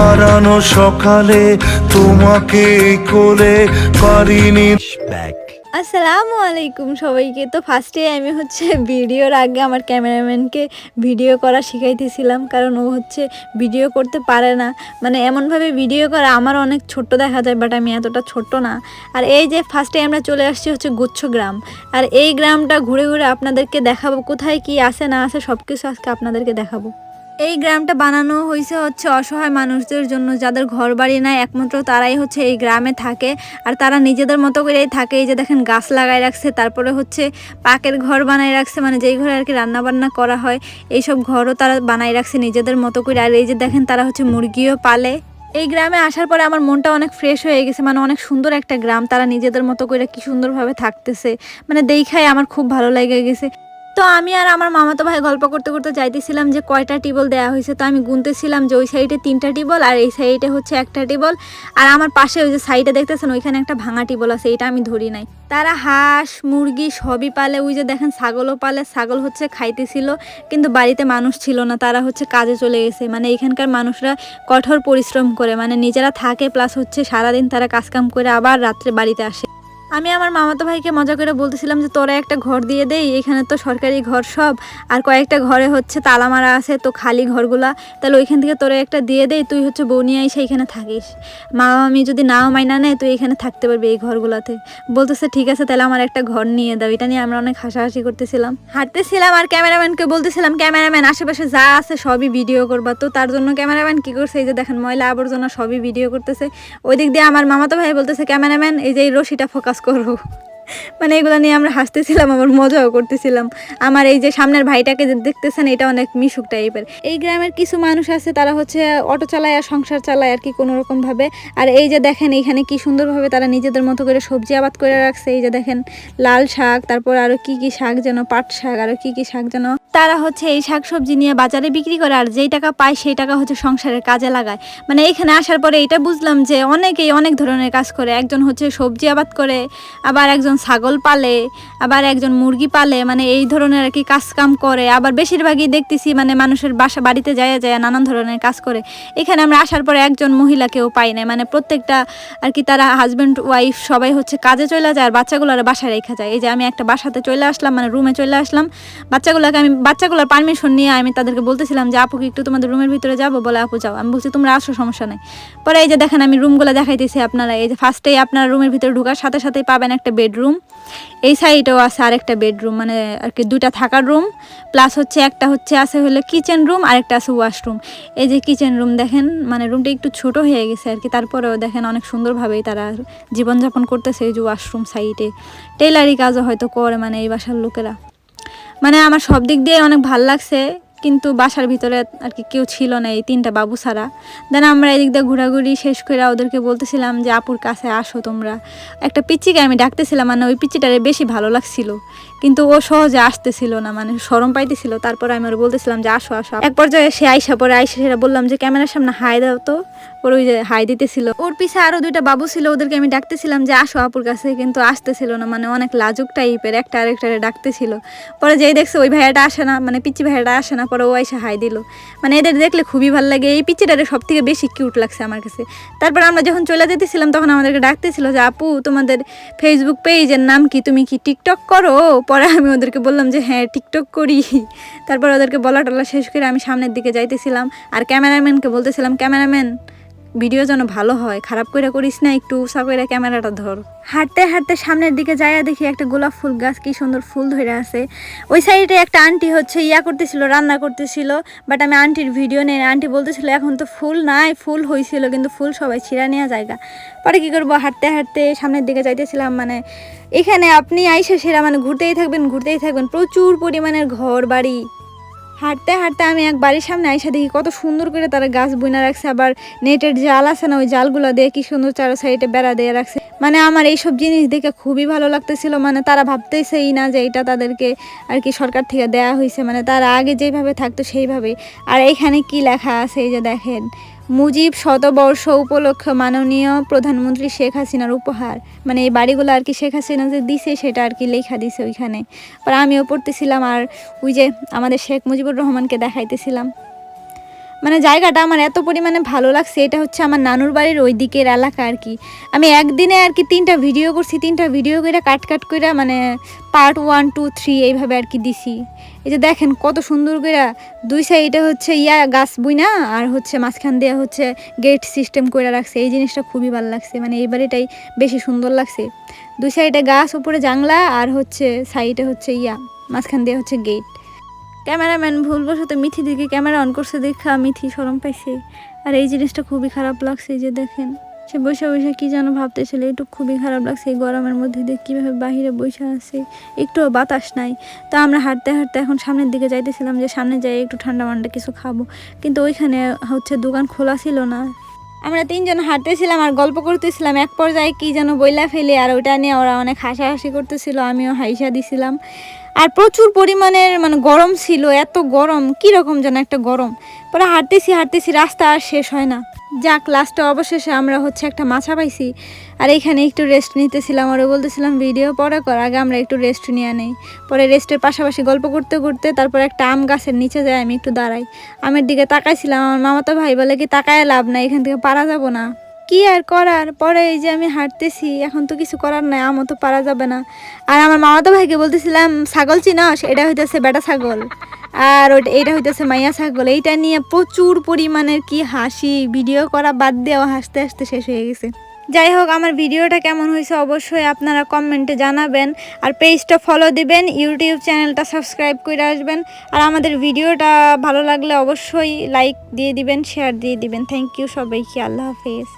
হারানো সকালে তোমাকে কোলে পারিনি। আসসালামু আলাইকুম সবাইকে। তো ফার্স্টে আমি হচ্ছে ভিডিওর আগে আমার ক্যামেরাম্যানকে ভিডিও করা শিখাইতেছিলাম কারণ ও হচ্ছে ভিডিও করতে পারে না। মানে এমনভাবে ভিডিও করা আমার অনেক ছোট্ট দেখা যায় বাট আমি এতটা ছোট্ট না। আর এই যে ফার্স্টে আমরা চলে আসছি হচ্ছে গুচ্ছ গ্রাম। আর এই গ্রামটা ঘুরে ঘুরে আপনাদেরকে দেখাবো কোথায় কি আছে না আছে সব কিছু আজকে আপনাদেরকে দেখাবো। এই গ্রামটা বানানো হয়েছে হচ্ছে অসহায় মানুষদের জন্য। যাদের ঘর বাড়ি নাই, একমাত্র তারাই হচ্ছে এই গ্রামে থাকে। আর তারা নিজেদের মতো করেই থাকে। এই যে দেখেন, গাছ লাগাই রাখছে, তারপরে হচ্ছে পাকের ঘর বানাই রাখছে। মানে যেই ঘরে আর কি রান্না বান্না করা হয়, এইসব ঘরও তারা বানাই রাখছে নিজেদের মতো করে। আর এই যে দেখেন, তারা হচ্ছে মুরগিও পালে। এই গ্রামে আসার পরে আমার মনটা অনেক ফ্রেশ হয়ে গেছে। মানে অনেক সুন্দর একটা গ্রাম। তারা নিজেদের মতো করে কি সুন্দরভাবে থাকতেছে। মানে দেখাই আমার খুব ভালো লেগে গেছে। তো আমি আর আমার মামাতো ভাই গল্প করতে করতে যাইতেছিলাম যে কয়টা টিবল দেওয়া হয়েছে। তো আমি গুনতেছিলাম যে ওই সাইডে তিনটা টিবল আর এই সাইডে হচ্ছে একটা টিবল। আর আমার পাশে ওই যে সাইডে দেখতেছেন, ওইখানে একটা ভাঙা টিবল আছে এটা আমি ধরি নাই। তারা হাঁস, মুরগি সবই পালে, ওই যে দেখেন ছাগলও পালে, ছাগল হচ্ছে খাইতেছিল, কিন্তু বাড়িতে মানুষ ছিল না, তারা হচ্ছে কাজে চলে গেছে। মানে এখানকার মানুষরা কঠোর পরিশ্রম করে মানে নিজেরা থাকে প্লাস হচ্ছে সারাদিন তারা কাজকাম করে আবার রাত্রে বাড়িতে আসে। আমি আমার মামাতো ভাইকে মজা করে বলতেছিলাম যে, তোরা একটা ঘর দিয়ে দেই, এখানে তো সরকারি ঘর সব, আর কয়েকটা ঘরে হচ্ছে তালা মারা আছে, তো খালি ঘরগুলা। তাহলে ওইখান থেকে তোরা একটা দিয়ে দেই, তুই হচ্ছে বউ নিয়ে এসে এখানে থাকিস। মা আমি যদি নাও মাইনা নেয়, তুই এখানে থাকতে পারবি এই ঘরগুলাতে। বলতেছে, ঠিক আছে, তাহলে আমার একটা ঘর নিয়ে দাও। এটা নিয়ে আমরা অনেক হাসাহাসি করতেছিলাম। হাঁটতেছিলাম আর ক্যামেরাম্যানকে বলতেছিলাম, ক্যামেরাম্যান, আশেপাশে যা আছে সবই ভিডিও করবা। তো তার জন্য ক্যামেরাম্যান কি করছে, এই যে দেখেন, ময়লা আবর্জনা সবই ভিডিও করতেছে। ওই দিক দিয়ে আমার মামাতো ভাই বলতেছে, ক্যামেরাম্যান, এই যে এই রশিটা ফোকাস করো মানে এগুলো নিয়ে আমরা হাসতেছিলাম, আবার মজাও করতেছিলাম। আমার এই যে সামনের ভাইটাকে যে দেখতেছেন, এটা অনেক মিশুক টাইপের। এই গ্রামের কিছু মানুষ আছে, তারা হচ্ছে অটো চালায় আর সংসার চালায় আর কি কোনো রকম ভাবে আর এই যে দেখেন এইখানে কি সুন্দরভাবে তারা নিজেদের মতো করে সবজি আবাদ করে রাখছে। এই যে দেখেন, লাল শাক, তারপর আরও কি কি শাক যেন, পাট শাক, আরও কি কি শাক যেন তারা হচ্ছে এই শাক সবজি নিয়ে বাজারে বিক্রি করে আর যেই টাকা পায় সেই টাকা হচ্ছে সংসারের কাজে লাগায়। মানে এখানে আসার পরে এটা বুঝলাম যে অনেকেই অনেক ধরনের কাজ করে। একজন হচ্ছে সবজি আবাদ করে, আবার একজন ছাগল পালে, আবার একজন মুরগি পালে মানে এই ধরনের আর কি কাজ কাম করে। আবার বেশিরভাগই দেখতেছি মানে মানুষের বাসা বাড়িতে যায় যায় নানান ধরনের কাজ করে। এখানে আমরা আসার পরে একজন মহিলাকেও পাই না। মানে প্রত্যেকটা আর কি তারা হাজব্যান্ড ওয়াইফ সবাই হচ্ছে কাজে চলে যায় আর বাচ্চাগুলো আর বাসায় রেখে যায়। এই যে আমি একটা বাসাতে চলে আসলাম মানে রুমে চলে আসলাম। বাচ্চাগুলোকে আমি বাচ্চাগুলোর পারমিশন নিয়ে আমি তাদেরকে বলতেছিলাম যে আপুকে একটু তোমাদের রুমের ভিতরে যাব? বলে, আপু, যাও। আমি বলছি, তোমরা আসো, সমস্যা নেই। পরে এই যে দেখেন, আমি রুমগুলো দেখাইতেছি আপনারা। এই যে ফার্স্টেই আপনার রুমের ভিতরে ঢোকার সাথে সাথেই পাবেন একটা বেডরুম এই সাইডেও আছে আরেকটা বেডরুম মানে আর কি দুইটা থাকার রুম প্লাস হচ্ছে একটা হচ্ছে আছে হলো কিচেন রুম আর একটা আছে ওয়াশরুম এই যে কিচেন রুম দেখেন মানে রুমটা একটু ছোট হয়ে গেছে আর কি। তারপরেও দেখেন অনেক সুন্দরভাবেই তারা জীবনযাপন করতেছে এই যে ওয়াশরুম সাইডে টেলারি কাজও হয়তো করে মানে এই বাসার লোকেরা। মানে আমার সব দিক দিয়ে অনেক ভালো লাগছে। কিন্তু বাসার ভিতরে আর কি কেউ ছিল না এই তিনটা বাবু ছাড়া। দেন আমরা এদিক দিয়ে ঘোরাঘুরি শেষ করে ওদেরকে বলতেছিলাম যে, আপুর কাছে আসো তোমরা। একটা পিচ্চিকে আমি ডাকতেছিলাম মানে ওই পিচ্চিটারে বেশি ভালো লাগছিল। কিন্তু ও সহজে আসতেছিল না মানে সরম পাইতেছিল। তারপরে আমি ওর বলতেছিলাম যে, আসো আসো। এক পর্যায়ে সে আইসা পরে আইসা সেটা বললাম যে, ক্যামেরার সামনে হাই দাও তো। ওর ওই যে হাই দিতেছিল। ওর পিছে আরও দুইটা বাবু ছিল, ওদেরকে আমি ডাকতেছিলাম যে, আসো আপুর কাছে। কিন্তু আসতেছিল না মানে অনেক লাজুক টাইপের একটা আরেকটারে ডাকতেছিল। পরে যেই দেখছে ওই ভাইয়াটা আসে না মানে পিচ্ছি ভাইয়াটা আসে না পরে ও এসে হাই দিল। মানে এদের দেখলে খুবই ভালো লাগে। এই পিচিটারে সব থেকে বেশি কিউট লাগছে আমার কাছে। তারপর আমরা যখন চলে যেতেছিলাম, তখন আমাদেরকে ডাকতেছিল যে, আপু, তোমাদের ফেসবুক পেজের নাম কি? তুমি কি টিকটক করো? পরে আমি ওদেরকে বললাম যে হ্যাঁ টিকটক করি। তারপর ওদেরকে বলা টলা শেষ করে আমি সামনের দিকে যাইতেছিলাম। আর ক্যামেরাম্যানকে বলতেছিলাম, ক্যামেরাম্যান ভিডিও যেন ভালো হয়, খারাপ করে করিস না, একটু উষা করে ক্যামেরাটা ধর। হাঁটতে হাঁটতে সামনের দিকে যাইয়া দেখি একটা গোলাপ ফুল গাছ, কি সুন্দর ফুল ধরে আছে। ওই সাইডে একটা আন্টি হচ্ছে ইয়া করতেছিল, রান্না করতেছিল বাট আমি আন্টির ভিডিও নেই, আন্টি বলতেছিল, এখন তো ফুল নাই, ফুল হয়েছিল কিন্তু ফুল সবাই ছিঁড়া নেওয়া জায়গা। পরে কী করব, হাঁটতে হাঁটতে সামনের দিকে যাইতেছিলাম মানে এখানে আপনি আইসা সেরা মানে ঘুরতেই থাকবেন ঘুরতেই থাকবেন, প্রচুর পরিমাণের ঘর বাড়ি হাঁটতে হাঁটতে আমি এক বাড়ির সামনে আইসা দেখি কত সুন্দর করে তারা গাছ বুনা রাখছে, আবার নেটের জাল আছে না, ওই জালগুলো দিয়ে কি সুন্দর চারো সাইডে বেড়া দিয়ে রাখছে। মানে আমার এইসব জিনিস দেখে খুবই ভালো লাগতেছিল মানে তারা ভাবতেছেই না যে এটা তাদেরকে আর কি সরকার থেকে দেয়া হয়েছে মানে তারা আগে যেভাবে থাকতো সেইভাবে আর এইখানে কি লেখা আছে, এই যে দেখেন মুজিব শতবর্ষ উপলক্ষে মাননীয় প্রধানমন্ত্রী শেখ হাসিনার উপহার। মানে এই বাড়িগুলো আর কি শেখ হাসিনা যে দিছে, সেটা আর কি লেখা দিছে ওইখানে। আর আমিও পড়তেছিলাম আর ওই যে আমাদের শেখ মুজিবুর রহমানকে দেখাইতেছিলাম। মানে জায়গাটা আমার এত পরিমাণে ভালো লাগছে, এটা হচ্ছে আমার নানুর বাড়ির ওই দিকের এলাকা আর কি। আমি একদিনে আর কি তিনটা ভিডিও করছি, তিনটা ভিডিও করে কাট কাট করে মানে পার্ট ওয়ান টু থ্রি এইভাবে আর কি দিছি। এই যে দেখেন কত সুন্দর করে দুই সাইডে হচ্ছে ইয়া গাছ বুই না আর হচ্ছে মাঝখান দিয়ে হচ্ছে গেট সিস্টেম করে রাখছে। এই জিনিসটা খুবই ভালো লাগছে মানে এই বাড়িটাই বেশি সুন্দর লাগছে। দুই সাইডে গাছ, উপরে জাংলা আর হচ্ছে সাইডে হচ্ছে ইয়া, মাঝখান দিয়ে হচ্ছে গেট ক্যামেরাম্যান ভুলবশত মিথি দিকে ক্যামেরা অন করছে দেখা মিথি সরম পাইছে। আর এই জিনিসটা খুবই খারাপ লাগছে যে দেখেন। সে বসে বসে কি যেন ভাবতেছিল একটু খুবই খারাপ লাগছে এই গরমের মধ্যে দিয়ে কীভাবে বাহিরে বসে আছে। একটুও বাতাস নাই। তো আমরা হাঁটতে হাঁটতে এখন সামনের দিকে যাইতেছিলাম যে সামনে যাই একটু ঠান্ডা মান্ডা কিছু খাব। কিন্তু ওইখানে হচ্ছে দোকান খোলা ছিল না। আমরা তিনজন হাঁটতেছিলাম আর গল্প করতেছিলাম, এক পর্যায়ে কি যেন বইলা ফেলে আর ওটা নিয়ে ওরা অনেক হাসাহাসি করতেছিল, আমিও হাইসা দিছিলাম। আর প্রচুর পরিমাণের মানে গরম ছিল, এত গরম কীরকম যেন একটা গরম। পরে হাঁটতেছি হাঁটতেছি, রাস্তা আর শেষ হয় না। যাক লাস্টে অবশেষে আমরা হচ্ছে একটা মাছা পাইছি। আর এখানে একটু রেস্ট নিতেছিলাম, আর বলতেছিলাম ভিডিও পরে কর, আগে আমরা একটু রেস্ট নিয়ে নেই। পরে রেস্টের পাশাপাশি গল্প করতে করতে তারপর একটা আম গাছের নিচে যাই, আমি একটু দাঁড়াই। আমের দিকে তাকাইছিলাম, আমার মামা তো ভাই বলে, কি তাকায় লাভ নাই, এখান থেকে পারা যাব না। কি আর করার? পরে এই যে আমি হাঁটতেছি, এখন তো কিছু করার নাই আমার তো পারা যাবে না। আর আমার মামাতো ভাইকে বলতেছিলাম, ছাগল চিনস? এটা হইতেছে বেটা ছাগল। আর ওইটা, এইটা হইতেছে মাইয়া ছাগল। এইটা নিয়ে প্রচুর পরিমাণের কি হাসি, ভিডিও করা বাদ দেওয়া হাসতে হাসতে শেষ হয়ে গেছে। যাই হোক, আমার ভিডিওটা কেমন হয়েছে অবশ্যই আপনারা কমেন্টে জানাবেন, আর পেজটা ফলো দিবেন, ইউটিউব চ্যানেলটা সাবস্ক্রাইব করে আসবেন, আর আমাদের ভিডিওটা ভালো লাগলে অবশ্যই লাইক দিয়ে দিবেন, শেয়ার দিয়ে দিবেন। থ্যাংক ইউ সবাইকে, আল্লাহ হাফেজ।